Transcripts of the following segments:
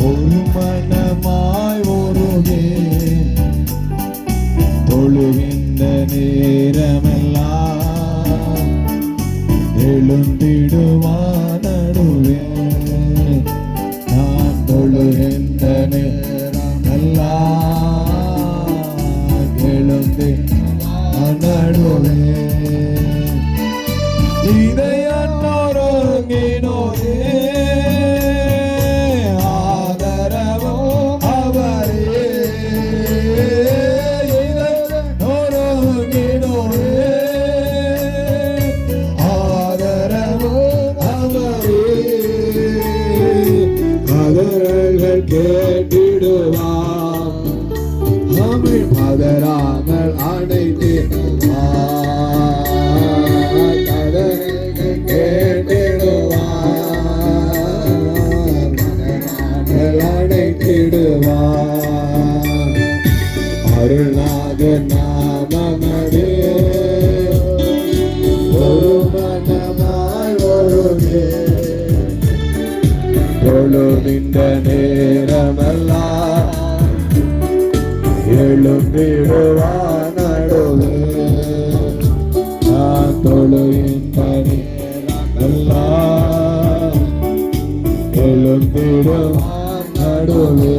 ഒരു മനമായി ഓറുകേ നേരമെല്ലാം എഴുന്തിഴ கேட்டிடுவார். தமிழ் மதராமல் அனைத்திடுவார் கேட்டிடுவார். அருள்நாத நாமெல்லாம் எழுந்திடுவான் நடுவே நான் தொழுகின்ற நேரமெல்லாம் எழுந்திடுவான் நடுவே.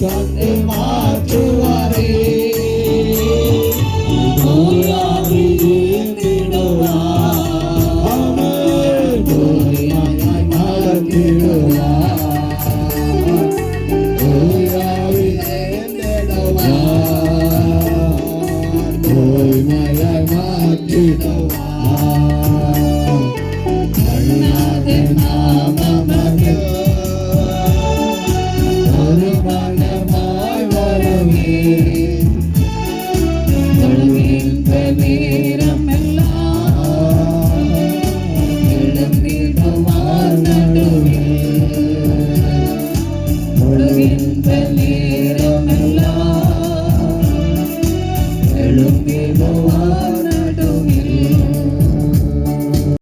done in my be the one.